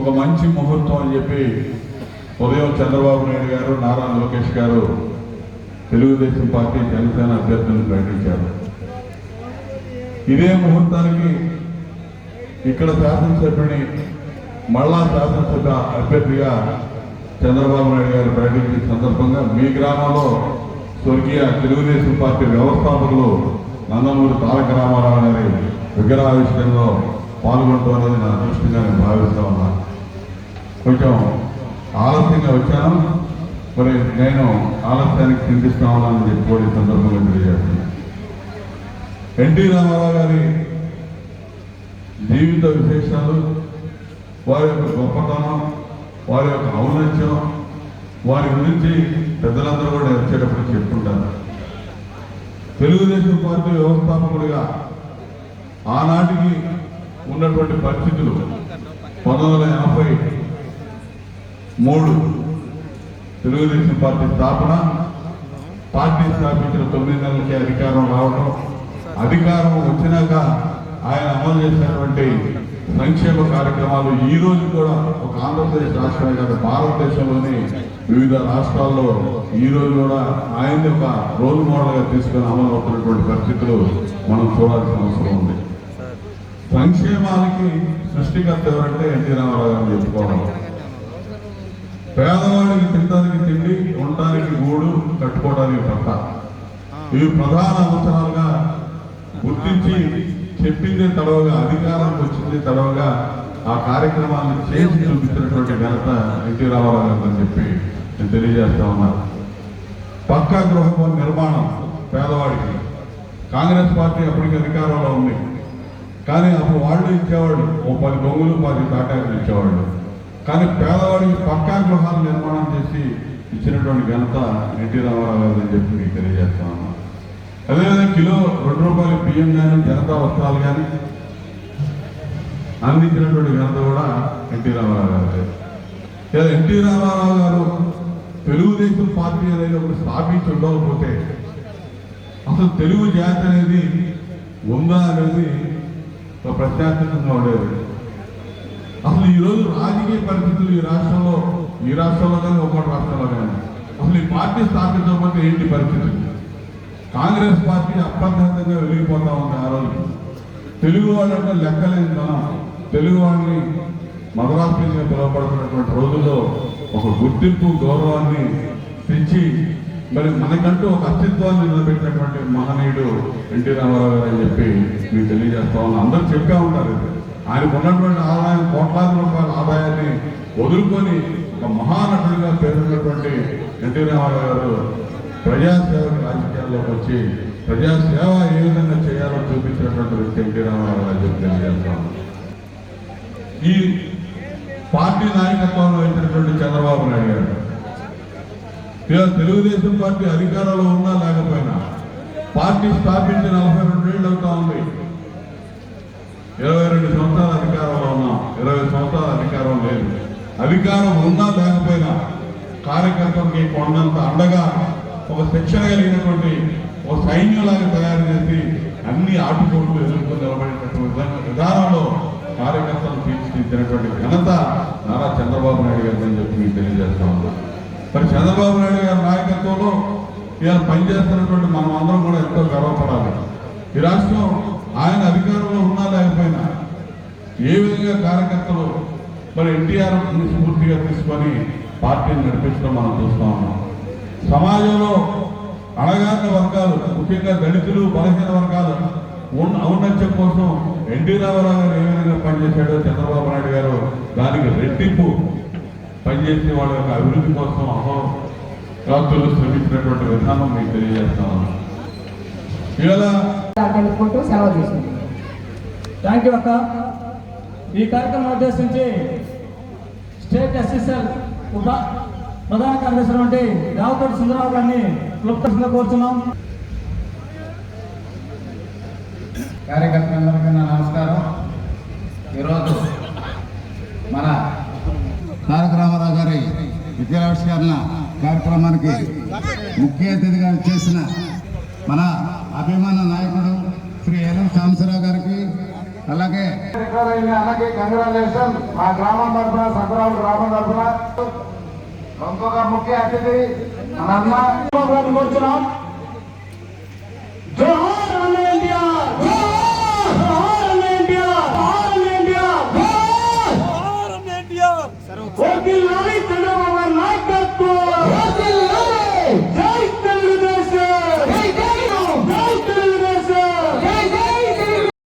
ఒక మంచి ముహూర్తం అని చెప్పి ఉదయం చంద్రబాబు నాయుడు గారు నారా లోకేష్ గారు తెలుగుదేశం పార్టీ జనసేన అభ్యర్థులను ప్రకటించారు. ఇదే ముహూర్తానికి ఇక్కడ శాసనసభ్యుని మళ్ళా శాసనసభ అభ్యర్థిగా చంద్రబాబు నాయుడు గారు ప్రకటించిన సందర్భంగా మీ గ్రామంలో స్వర్గీయ తెలుగుదేశం పార్టీ వ్యవస్థాపకులు నందమూరి తారక రామారావు గారి విగ్రహావిష్కరణలో పాల్గొనడం అనేది నా దృష్టిగా నేను భావిస్తూ ఉన్నాను కొంచెం ఆలస్యంగా వచ్చాను. మరి నేను ఆలస్యానికి చింతిస్తా ఉన్నానని చెప్పి కూడా ఈ సందర్భంగా తెలియజేస్తున్నాను ఎన్టీ రామారావు గారి జీవిత విశేషాలు వారి యొక్క గొప్పతనం వారి యొక్క ఔన్నత్యం వారి గురించి పెద్దలందరూ కూడా వచ్చేటప్పుడు చెప్పుకుంటారు తెలుగుదేశం పార్టీ వ్యవస్థాపకుడిగా ఆనాటికి ఉన్నటువంటి పరిస్థితులు పంతొమ్మిది వందల ఎనభై మూడు తెలుగుదేశం పార్టీ స్థాపన పార్టీ స్థాపించిన తొమ్మిది నెలలకి అధికారం రావడం అధికారం వచ్చినాక ఆయన అమలు చేసినటువంటి సంక్షేమ కార్యక్రమాలు ఈ రోజు కూడా ఒక ఆంధ్రప్రదేశ్ రాష్ట్రమే కాదు భారతదేశంలోని వివిధ రాష్ట్రాల్లో ఈ రోజు కూడా ఆయన్ని ఒక రోల్ మోడల్గా తీసుకొని అమలు అవుతున్నటువంటి పరిస్థితులు మనం చూడాల్సిన అవసరం ఉంది. సంక్షేమానికి సృష్టికర్త ఎవరంటే ఎన్టీ రామారావు గారు చెప్పుకోవడం పేదవాడికి తినడానికి తిండి ఉండటానికి గూడు కట్టుకోవడానికి పట్ట. ఇవి ప్రధాన అవసరాలుగా గుర్తించి చెప్పింది తడవగా అధికారానికి వచ్చింది తడవగా ఆ కార్యక్రమాలను చేసి చూపించినటువంటి ఘనత ఎన్టీ రామారావు గారు అని చెప్పి నేను తెలియజేస్తా ఉన్నాను పక్కా గృహ నిర్మాణం పేదవాడికి. కాంగ్రెస్ పార్టీ అప్పటికి అధికారంలో ఉంది. కానీ అప్పుడు వాళ్ళు ఇచ్చేవాళ్ళు. ఓ పది బొంగులు పది తాటాకులు ఇచ్చేవాళ్ళు. కానీ పేదవాడికి పక్కా గృహాలు నిర్మాణం చేసి ఇచ్చినటువంటి ఘనత ఎన్టీ రామారావు గారు అని చెప్పి మీకు తెలియజేస్తాను అదేవిధంగా కిలో రెండు రూపాయలు బియ్యం కానీ జనతా వస్త్రాలు కానీ అందించినటువంటి ఘనత కూడా ఎన్టీ రామారావు గారు లేదా ఎన్టీ రామారావు గారు తెలుగుదేశం పార్టీ అనేది ఒకటి స్థాపించి ఉండకపోతే అసలు తెలుగు జాతి అనేది ఉందా అనేది ఒక ఉండేవాడు అసలు ఈరోజు రాజకీయ పరిస్థితులు ఈ రాష్ట్రంలో ఈ రాష్ట్రంలో కానీ ఒక్కొక్క రాష్ట్రంలో కానీ అసలు ఈ పార్టీ స్థాపించకపోతే ఏంటి పరిస్థితి కాంగ్రెస్ పార్టీ అప్రధానంగా వెలిగిపోతా ఉంది ఆ రోజు. తెలుగు వాళ్ళంటే లెక్కలేని తనం. తెలుగు వాళ్ళని మదరాసుగా పిలువబడుతున్నటువంటి రోజుల్లో ఒక గుర్తింపు గౌరవాన్ని తెచ్చి మరి మనకంటూ ఒక అస్తిత్వాన్ని నిలబెట్టినటువంటి మహనీయుడు ఎన్టీ రామారావు గారు అని చెప్పి మీకు తెలియజేస్తా ఉన్నాను అందరూ చెప్పే ఉంటారు ఆయనకు ఉన్నటువంటి ఆదాయం కోట్లాది రూపాయల ఆదాయాన్ని వదులుకొని ఒక మహానటుడిగా పేరున్నటువంటి ఎన్టీ రామారావు గారు ప్రజాసేవ రాజకీయాల్లోకి వచ్చి ప్రజాసేవ ఏ విధంగా చేయాలో చూపించినటువంటి వ్యక్తి ఎన్టీ రామారావు గారు చెప్పి తెలియజేస్తాను ఈ పార్టీ నాయకత్వంలో వచ్చినటువంటి చంద్రబాబు నాయుడు గారు ఇలా తెలుగుదేశం పార్టీ అధికారంలో ఉన్నా లేకపోయినా పార్టీ స్థాపించి నలభై రెండు ఏళ్ళు అవుతా ఉంది. ఇరవై రెండు సంవత్సరాల అధికారంలో ఉన్నాం ఇరవై సంవత్సరాల అధికారం లేదు. అధికారం ఉన్నా లేకపోయినా కార్యకర్తలకి కొండంత అండగా ఒక శిక్షణ కలిగినటువంటి ఒక సైన్యంలాగా తయారు చేసి అన్ని ఆటుపోట్లు ఎదుర్కొని నిలబడేటటువంటి విధానంలో కార్యకర్తలు తీర్చిదిద్దినటువంటి ఘనత నారా చంద్రబాబు నాయుడు గారు అని చెప్పి మీకు తెలియజేస్తా ఉన్నాను. మరి చంద్రబాబు నాయుడు గారి నాయకత్వంలో ఇవాళ పనిచేస్తున్నటువంటి మనం అందరం కూడా ఎంతో గర్వపడాలి. ఈ రాష్ట్రం ఆయన అధికారంలో ఉన్నా లేకపోయినా ఏ విధంగా కార్యకర్తలు మరి ఎన్టీఆర్ స్ఫూర్తిగా తీసుకొని పార్టీని నడిపించడం మనం చూస్తా ఉన్నాం. సమాజంలో అణగారిన వర్గాలు ముఖ్యంగా దళితులు బలహీన వర్గాలు ఉన్న ఔన్నత్యం కోసం ఎన్టీ రామారావు గారు ఏ విధంగా పనిచేశాడో చంద్రబాబు నాయుడు గారు దానికి రెట్టింపు పనిచేసి వాళ్ళ యొక్క అభివృద్ధి కోసం అహోరాత్రులు శ్రమించినటువంటి విధానం మీకు తెలియజేస్తా ఉన్నాం. ఇవాళ తెలుపుకుంటూ సెలవు తీసుకుంటాం థ్యాంక్ యూ అక్క. ఈ కార్యక్రమం ఉద్దేశించి స్టేట్ ఎస్ఎస్ఎల్ ఉప ప్రధాన కార్యదర్శి వంటి రావుతోటి సుందరరావు గారిని క్లుప్తంగా కోరుతున్నాం కార్యకర్తలందరికీ నా నమస్కారం. ఈరోజు మన తారక రామారావు గారి విద్యావిష్కరణ కార్యక్రమానికి ముఖ్య అతిథిగా చేసిన మన అభిమాన నాయకుడు శ్రీ ఎలం సాంబశివరావు గారికి అలాగే అన్నకి కంగ్రాచులేషన్ మా గ్రామం తరఫున సంక్రాంతి గ్రామం తరఫున. ఇంకొక ముఖ్య అతిథి మన అన్న కూర్చున్నాం Porque lá então...